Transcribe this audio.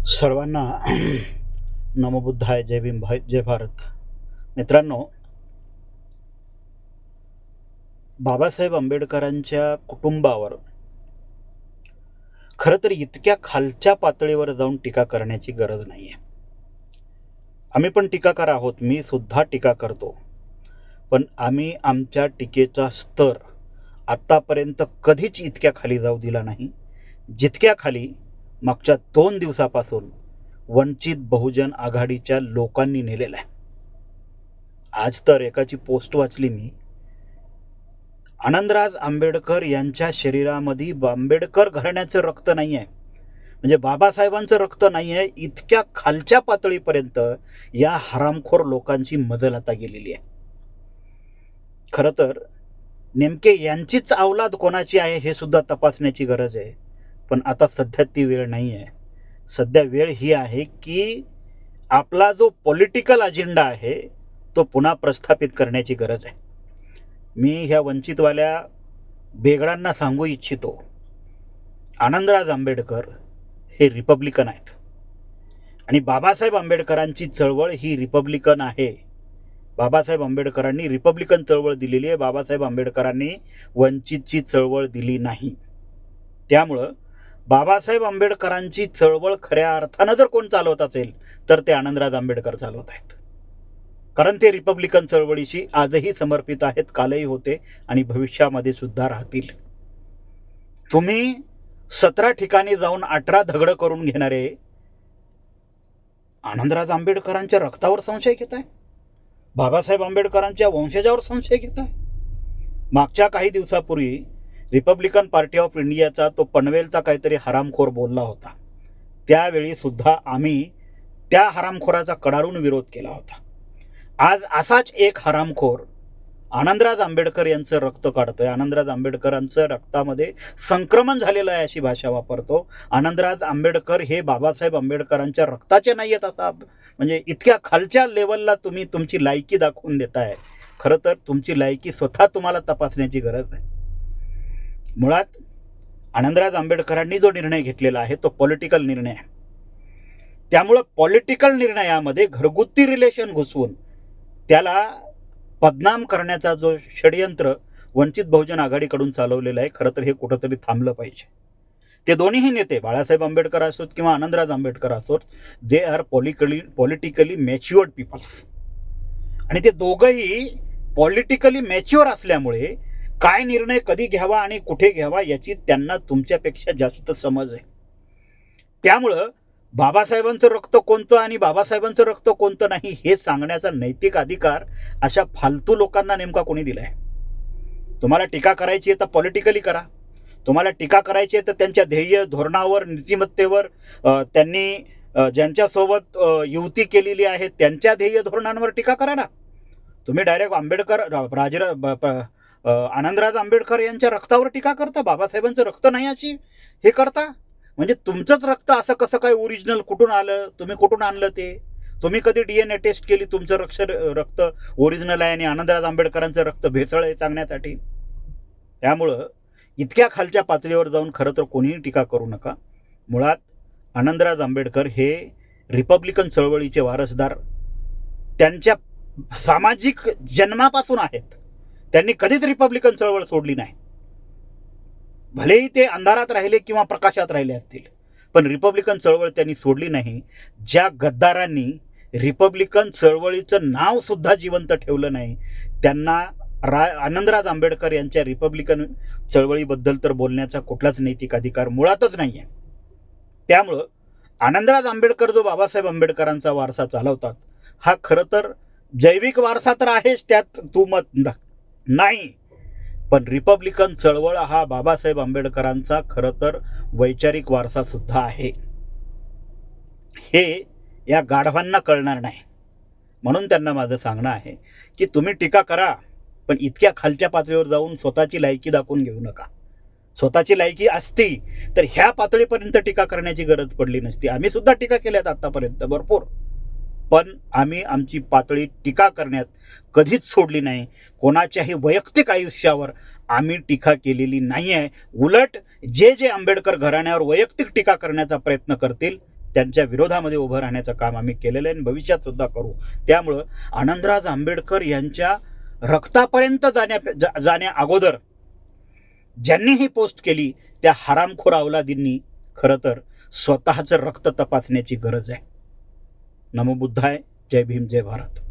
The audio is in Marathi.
सर्वांना नमोबुद्धाय जय भीम भाई जय भारत. मित्रांनो बाबासाहेब आंबेडकरांच्या कुटुंबावर खरं तर इतक्या खालच्या पातळीवर जाऊन टीका करण्याची गरज नाही आहे आम्ही पण टीकाकार आहोत मी सुद्धा टीका करतो. पण आम्ही आमच्या टीकेचा स्तर आत्तापर्यंत कधीच इतक्या खाली जाऊ दिला नाही जितक्या खाली मागच्या दोन दिवसापासून वंचित बहुजन आघाडीच्या लोकांनी नेलेला आहे. आज तर एकाची पोस्ट वाचली मी. आनंदराज आंबेडकर यांच्या शरीरामध्ये आंबेडकर घराण्याचं रक्त नाही आहे म्हणजे बाबासाहेबांचं रक्त नाही आहे इतक्या खालच्या पातळीपर्यंत या हरामखोर लोकांची मजल आता गेलेली आहे. खरं तर नेमके यांचीच अवलाद कोणाची आहे हे सुद्धा तपासण्याची गरज आहे. पण आता सध्या ती वेळ नाही आहे सध्या वेळ ही आहे की आपला जो पॉलिटिकल अजेंडा आहे तो पुन्हा प्रस्थापित करण्याची गरज आहे. मी ह्या वंचितवाल्या बेगडांना सांगू इच्छितो आनंदराज आंबेडकर हे रिपब्लिकन आहेत. आणि बाबासाहेब आंबेडकरांची चळवळ ही रिपब्लिकन आहे. बाबासाहेब आंबेडकरांनी रिपब्लिकन चळवळ दिलेली आहे. बाबासाहेब आंबेडकरांनी वंचितची चळवळ दिली नाही. त्यामुळं बाबासाहेब आंबेडकरांची चळवळ खऱ्या अर्थानं जर कोण चालवत असेल तर ते आनंदराज आंबेडकर चालवत आहेत. कारण ते रिपब्लिकन चळवळीशी आजही समर्पित आहेत कालही होते आणि भविष्यामध्ये सुद्धा राहतील. तुम्ही सतरा ठिकाणी जाऊन अठरा दगडं करून घेणारे आनंदराज आंबेडकरांच्या रक्तावर संशय घेत आहे बाबासाहेब आंबेडकरांच्या वंशजावर संशय घेत आहे मागच्या काही दिवसापूर्वी रिपब्लिकन पार्टी ऑफ इंडियाचा तो पनवेलचा काहीतरी हरामखोर बोलला होता. त्यावेळी सुद्धा आम्ही त्या हरामखोराचा कडाडून विरोध केला होता. आज असाच एक हरामखोर आनंदराज आंबेडकर यांचं रक्त काढतोय. आनंदराज आंबेडकरांचं रक्तामध्ये संक्रमण झालेलं आहे अशी भाषा वापरतो. आनंदराज आंबेडकर हे बाबासाहेब आंबेडकरांच्या रक्ताचे नाही आहेत आता. म्हणजे इतक्या खालच्या लेवलला तुम्ही तुमची लायकी दाखवून देताय. खरं तर तुमची लायकी स्वतः तुम्हाला तपासण्याची गरज आहे. मुळात आनंदराज आंबेडकरांनी जो निर्णय घेतलेला आहे तो पॉलिटिकल निर्णय आहे. त्यामुळं पॉलिटिकल निर्णयामध्ये घरगुती रिलेशन घुसवून त्याला बदनाम करण्याचा जो षडयंत्र वंचित बहुजन आघाडीकडून चालवलेलं आहे खरं तर हे कुठंतरी थांबलं पाहिजे. ते दोन्हीही नेते बाळासाहेब आंबेडकर असोत किंवा आनंदराज आंबेडकर असोत they are politically politically matured peoples आणि ते दोघंही पॉलिटिकली मॅच्युअर असल्यामुळे काय निर्णय कधी घ्यावा आणि कुठे घ्यावा याची त्यांना तुमच्यापेक्षा जास्त समज आहे. त्यामुळं बाबासाहेबांचं रक्त कोणतं आणि बाबासाहेबांचं रक्त कोणतं नाही हे सांगण्याचा नैतिक अधिकार अशा फालतू लोकांना नेमका कोणी दिलाय? तुम्हाला टीका करायची आहे तर पॉलिटिकली करा. तुम्हाला टीका करायची आहे तर त्यांच्या ध्येय धोरणावर नीतिमत्तेवर त्यांनी ज्यांच्यासोबत युती केलेली आहे त्यांच्या ध्येय धोरणांवर टीका करा ना. तुम्ही डायरेक्ट आंबेडकर राजरा आनंदराज आंबेडकर यांच्या रक्तावर टीका करता? बाबासाहेबांचं रक्त नाही अशी? हे करता? म्हणजे तुमचंच रक्त असं कसं काय ओरिजिनल कुठून आलं? तुम्ही कुठून आणलं ते? तुम्ही कधी डी एन ए टेस्ट केली तुमचं रक्ष रक्त ओरिजिनल आहे आणि आनंदराज आंबेडकरांचं रक्त भेसळ आहे सांगण्यासाठी? त्यामुळं इतक्या खालच्या पातळीवर जाऊन खरं तर कोणीही टीका करू नका. मुळात आनंदराज आंबेडकर हे रिपब्लिकन चळवळीचे वारसदार. त्यांच्या सामाजिक जन्मापासून आहेत. त्यांनी कधीच रिपब्लिकन चळवळ सोडली नाही. भलेही ते अंधारात राहिले किंवा प्रकाशात राहिले असतील पण रिपब्लिकन चळवळ त्यांनी सोडली नाही. ज्या गद्दारांनी रिपब्लिकन चळवळीचं नाव सुद्धा जिवंत ठेवलं नाही त्यांना रा आनंदराज आंबेडकर यांच्या रिपब्लिकन चळवळीबद्दल तर बोलण्याचा कुठलाच नैतिक अधिकार मुळातच नाही आहे त्यामुळं आनंदराज आंबेडकर जो बाबासाहेब आंबेडकरांचा वारसा चालवतात हा खरं तर जैविक वारसा तर आहेच त्यात तू मत नाही. पण रिपब्लिकन चळवळ हा बाबासाहेब आंबेडकरांचा खरं तर वैचारिक वारसा सुद्धा आहे. हे या गाढवांना कळणार नाही. म्हणून त्यांना माझं सांगणं आहे की तुम्ही टीका करा पण इतक्या खालच्या पातळीवर जाऊन स्वतःची लायकी दाखवून घेऊ नका. स्वतःची लायकी असती तर ह्या पातळीपर्यंत टीका करण्याची गरज पडली नसती. आम्ही सुद्धा टीका केल्यात आतापर्यंत. भरपूर. पण आम्ही आमची पातळी टीका करण्यात कधीच सोडली नाही. कोणाच्याही वैयक्तिक आयुष्यावर आम्ही टीका केलेली नाही आहे उलट जे जे आंबेडकर घराण्यावर वैयक्तिक टीका करण्याचा प्रयत्न करतील त्यांच्या विरोधामध्ये उभं राहण्याचं काम आम्ही केलेलं आहे आणि भविष्यात सुद्धा करू. त्यामुळं आनंदराज आंबेडकर यांच्या रक्तापर्यंत जाण्या जा- जाण्या अगोदर ज्यांनी ही पोस्ट केली त्या हरामखोर अवलादींनी खरं तर स्वतःचं रक्त तपासण्याची गरज आहे. नमो बुद्धाय जय भीम जय भारत.